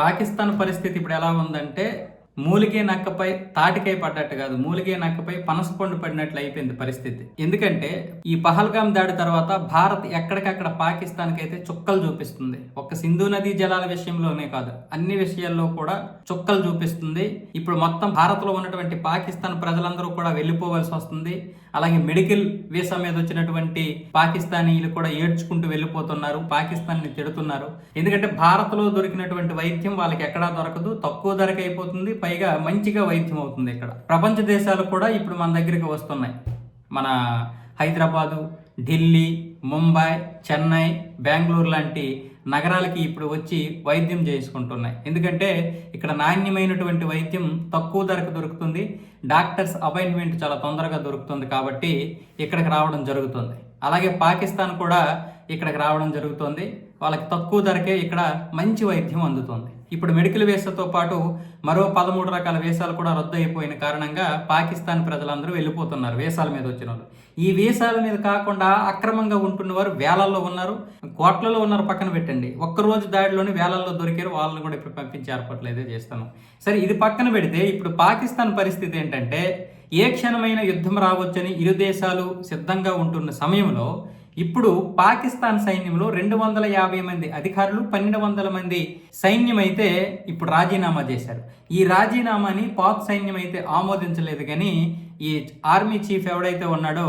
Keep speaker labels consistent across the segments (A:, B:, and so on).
A: పాకిస్తాన్ పరిస్థితి ఇప్పుడు ఎలా ఉందంటే మూలిగే నక్కపై తాటికై పడ్డట్టు కాదు మూలిగే నక్కపై పనసపండు పడినట్లు అయిపోయింది పరిస్థితి. ఎందుకంటే ఈ పహల్గాం దాడి తర్వాత భారత్ ఎక్కడికక్కడ పాకిస్తాన్కి అయితే చుక్కలు చూపిస్తుంది. ఒక్క సింధు నదీ జలాల విషయంలోనే కాదు అన్ని విషయాల్లో కూడా చుక్కలు చూపిస్తుంది. ఇప్పుడు మొత్తం భారత్లో ఉన్నటువంటి పాకిస్తాన్ ప్రజలందరూ కూడా వెళ్ళిపోవలసి వస్తుంది. అలాగే మెడికల్ వీసా మీద వచ్చినటువంటి పాకిస్తానీలు కూడా ఏడ్చుకుంటూ వెళ్ళిపోతున్నారు పాకిస్తాన్ని తిడుతున్నారు. ఎందుకంటే భారత్లో దొరికినటువంటి వైద్యం వాళ్ళకి ఎక్కడా దొరకదు తక్కువ ధరకు అయిపోతుంది పైగా మంచిగా వైద్యం అవుతుంది ఇక్కడ. ప్రపంచ దేశాలు కూడా ఇప్పుడు మన దగ్గరికి వస్తున్నాయి. మన హైదరాబాదు ఢిల్లీ ముంబై చెన్నై బెంగళూరు లాంటి నగరాలకి ఇప్పుడు వచ్చి వైద్యం చేసుకుంటున్నాయి ఎందుకంటే ఇక్కడ నాణ్యమైనటువంటి వైద్యం తక్కువ ధరకు దొరుకుతుంది. డాక్టర్స్ అపాయింట్మెంట్ చాలా తొందరగా దొరుకుతుంది కాబట్టి ఇక్కడికి రావడం జరుగుతుంది. అలాగే పాకిస్తాన్ కూడా ఇక్కడికి రావడం జరుగుతుంది. వాళ్ళకి తక్కువ ధరకే ఇక్కడ మంచి వైద్యం అందుతుంది. ఇప్పుడు మెడికల్ వేసాతో పాటు మరో పదమూడు రకాల వీసాలు కూడా రద్దు అయిపోయిన కారణంగా పాకిస్తాన్ ప్రజలందరూ వెళ్ళిపోతున్నారు వీసాల మీద వచ్చిన వాళ్ళు. ఈ వీసాల మీద కాకుండా అక్రమంగా ఉంటున్న వారు వేలల్లో ఉన్నారు కోట్లలో ఉన్నారు పక్కన పెట్టండి. ఒక్కరోజు దాడిలోనే వేలల్లో దొరికారు వాళ్ళని కూడా ఇప్పుడు పంపించే ఏర్పాట్లు అయితే చేస్తాను. సరే ఇది పక్కన పెడితే ఇప్పుడు పాకిస్తాన్ పరిస్థితి ఏంటంటే ఏ క్షణమైన యుద్ధం రావచ్చని ఇరు దేశాలు సిద్ధంగా ఉంటున్న సమయంలో ఇప్పుడు పాకిస్తాన్ సైన్యంలో రెండు వందల యాభై మంది అధికారులు పన్నెండు వందల మంది సైన్యం అయితే ఇప్పుడు రాజీనామా చేశారు. ఈ రాజీనామాని పాక్ సైన్యం అయితే ఆమోదించలేదు కానీ ఈ ఆర్మీ చీఫ్ ఎవడైతే ఉన్నాడో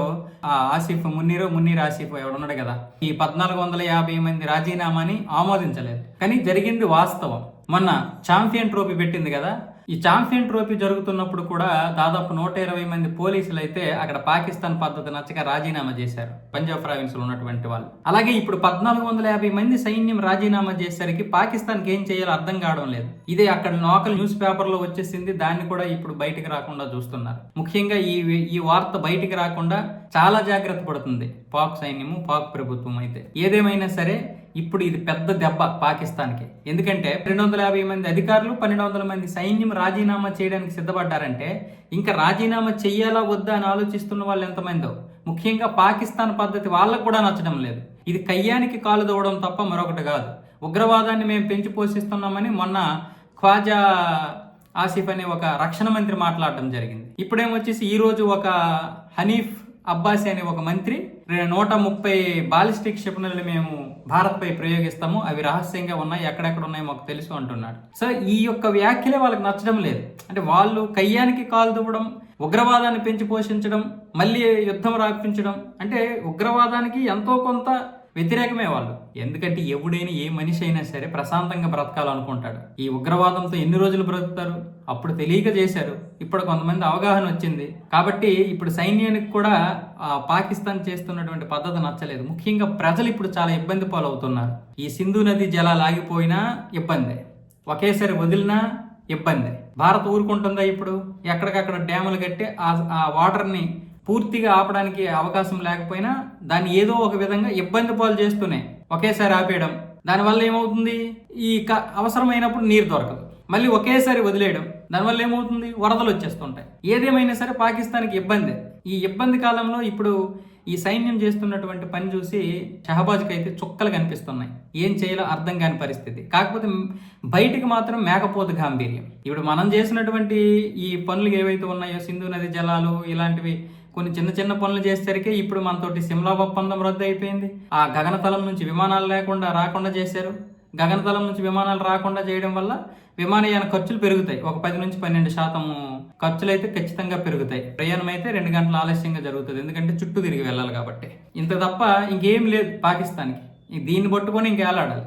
A: ఆ ఆసిఫ్ మున్నీరో మున్నీర్ ఆసిఫ్ ఎవడున్నాడు కదా ఈ పద్నాలుగు వందల యాభై మంది రాజీనామాని ఆమోదించలేదు. కానీ జరిగింది వాస్తవం. మొన్న ఛాంపియన్ ట్రోఫీ పెట్టింది కదా ఈ ఛాంపియన్ ట్రోఫీ జరుగుతున్నప్పుడు కూడా దాదాపు నూట ఇరవై మంది పోలీసులు అయితే అక్కడ పాకిస్తాన్ పద్ధతి నచ్చక రాజీనామా చేశారు పంజాబ్ ప్రావిన్స్లో ఉన్నటువంటి వాళ్ళు. అలాగే ఇప్పుడు పద్నాలుగు వందల యాభై మంది సైన్యం రాజీనామా చేసేసరికి పాకిస్తాన్కి ఏం చేయాలో అర్థం కావడం లేదు. ఇదే అక్కడ లోకల్ న్యూస్ పేపర్లో వచ్చేసింది దాన్ని కూడా ఇప్పుడు బయటికి రాకుండా చూస్తున్నారు. ముఖ్యంగా ఈ ఈ వార్త బయటికి రాకుండా చాలా జాగ్రత్త పడుతుంది. పాక్ సైన్యము పాక్ ప్రభుత్వం అయితే. ఏదేమైనా సరే ఇప్పుడు ఇది పెద్ద దెబ్బ పాకిస్తాన్కి. ఎందుకంటే రెండు వందల యాభై మంది అధికారులు పన్నెండు వందల మంది సైన్యం రాజీనామా చేయడానికి సిద్ధపడ్డారంటే ఇంకా రాజీనామా చెయ్యాలా వద్దా అని ఆలోచిస్తున్న వాళ్ళు ఎంతమందో. ముఖ్యంగా పాకిస్తాన్ పద్ధతి వాళ్ళకు కూడా నచ్చడం లేదు. ఇది కయ్యానికి కాలు దవ్వడం తప్ప మరొకటి కాదు. ఉగ్రవాదాన్ని మేము పెంచి పోషిస్తున్నామని మొన్న ఖ్వాజా ఆసిఫ్ అనే ఒక రక్షణ మంత్రి మాట్లాడడం జరిగింది. ఇప్పుడేమొచ్చేసి ఈరోజు ఒక హనీఫ్ అబ్బాసి అనే ఒక మంత్రి నూట ముప్పై బాలిస్టిక్ క్షిపణులను మేము భారత్పై ప్రయోగిస్తాము. అవి రహస్యంగా ఉన్నాయి ఎక్కడెక్కడ ఉన్నాయో మాకు తెలుసు అంటున్నాడు. సో ఈ యొక్క వ్యాఖ్యలే వాళ్ళకి నచ్చడం లేదు. అంటే వాళ్ళు కయ్యానికి కాలు దువ్వడం ఉగ్రవాదాన్ని పెంచి పోషించడం మళ్ళీ యుద్ధం రాపించడం అంటే ఉగ్రవాదానికి ఎంతో కొంత వ్యతిరేకమే వాళ్ళు. ఎందుకంటే ఎవడైనా ఏ మనిషి అయినా సరే ప్రశాంతంగా బ్రతకాలనుకుంటాడు. ఈ ఉగ్రవాదంతో ఎన్ని రోజులు బ్రతుకుతారు? అప్పుడు తెలియక చేశారు. ఇప్పుడు కొంతమంది అవగాహన వచ్చింది. కాబట్టి ఇప్పుడు సైన్యానికి కూడా ఆ పాకిస్తాన్ చేస్తున్నటువంటి పద్ధతి నచ్చలేదు. ముఖ్యంగా ప్రజలు ఇప్పుడు చాలా ఇబ్బంది పాలవుతున్నారు. ఈ సింధు నది జలాలు ఆగిపోయినా ఇబ్బంది. ఒకేసారి వదిలినా ఇబ్బంది. భారత్ ఊరుకుంటుందా ఇప్పుడు? ఎక్కడికక్కడ డ్యాములు కట్టి ఆ ఆ వాటర్ని పూర్తిగా ఆపడానికి అవకాశం లేకపోయినా దాన్ని ఏదో ఒక విధంగా ఇబ్బంది పాలు చేస్తూనే ఒకేసారి ఆపేయడం. దానివల్ల ఏమవుతుంది? ఈ క- అవసరమైనప్పుడు నీరు దొరకదు. మళ్ళీ ఒకేసారి వదిలేయడం. దానివల్ల ఏమవుతుంది? వరదలు వచ్చేస్తుంటాయి. ఏదేమైనా సరే పాకిస్తాన్కి ఇబ్బంది. ఈ ఇబ్బంది కాలంలో ఇప్పుడు ఈ సైన్యం చేస్తున్నటువంటి పని చూసి షహబాజ్కి అయితే చుక్కలు కనిపిస్తున్నాయి. ఏం చేయాలో అర్థం కాని పరిస్థితి. కాకపోతే బయటికి మాత్రం మేకపోతు గాంభీర్యం. ఇప్పుడు మనం చేసినటువంటి ఈ పనులు ఏవైతే ఉన్నాయో సింధు నది జలాలు ఇలాంటివి కొన్ని చిన్న చిన్న పనులు చేసేసరికి ఇప్పుడు మనతోటి సిమ్లా ఒప్పందం రద్దు అయిపోయింది ఆ గగనతలం నుంచి విమానాలు లేకుండా రాకుండా చేశారు. గగనతలం నుంచి విమానాలు రాకుండా చేయడం వల్ల విమానయాన ఖర్చులు పెరుగుతాయి. ఒక పది నుంచి పన్నెండు శాతం ఖర్చులు అయితే ఖచ్చితంగా పెరుగుతాయి. ప్రయాణం అయితే రెండు గంటల ఆలస్యంగా జరుగుతుంది. ఎందుకంటే చుట్టూ తిరిగి వెళ్ళాలి కాబట్టి. ఇంత తప్ప ఇంకేం లేదు పాకిస్తాన్కి. దీన్ని పట్టుకొని ఇంకేలాడాలి.